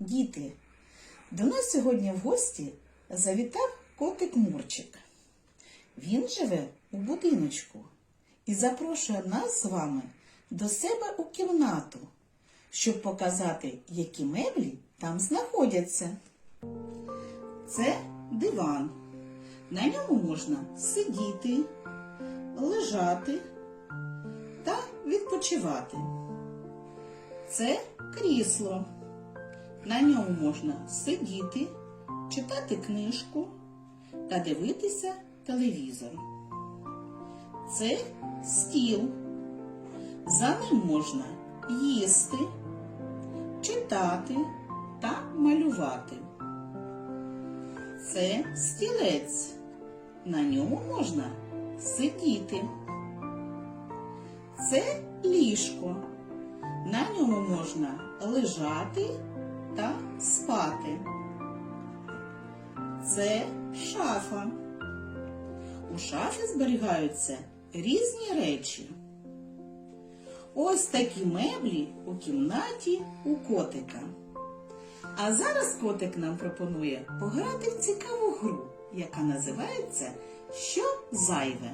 Діти, до нас сьогодні в гості завітав котик Мурчик. Він живе у будиночку і запрошує нас з вами до себе у кімнату, щоб показати, які меблі там знаходяться. Це диван. На ньому можна сидіти, лежати та відпочивати. Це крісло. На ньому можна сидіти, читати книжку та дивитися телевізор. Це стіл. За ним можна їсти, читати та малювати. Це стілець. На ньому можна сидіти. Це ліжко. На ньому можна лежати спати. Це шафа. У шафі зберігаються різні речі. Ось такі меблі у кімнаті у котика. А зараз котик нам пропонує пограти в цікаву гру, яка називається Що зайве.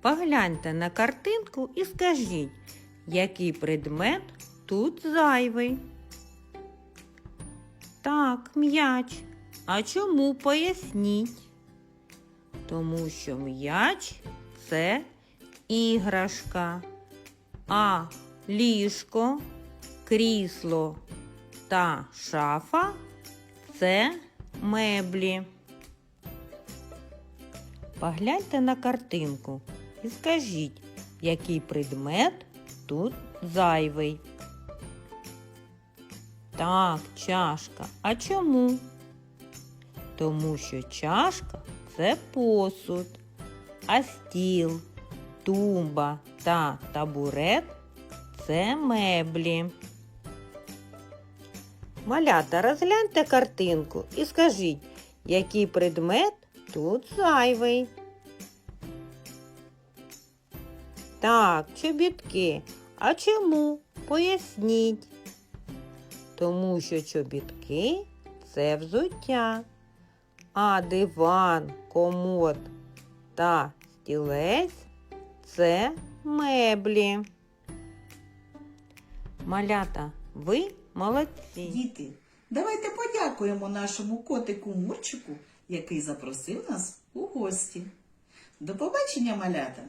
Погляньте на картинку і скажіть, який предмет тут зайвий. Так, м'яч. А чому поясніть? Тому що м'яч це іграшка, а ліжко, крісло та шафа це меблі. Погляньте на картинку і скажіть, який предмет тут зайвий. Так, чашка. А чому? Тому що чашка це посуд, а стіл, тумба та табурет це меблі. Малята, розгляньте картинку і скажіть, який предмет тут зайвий. Так, чобітки. А чому? Поясніть. Тому що чобітки це взуття, а диван, комод та стілець це меблі. Малята, ви молодці. Діти, давайте подякуємо нашому котику Мурчику, який запросив нас у гості. До побачення, малята!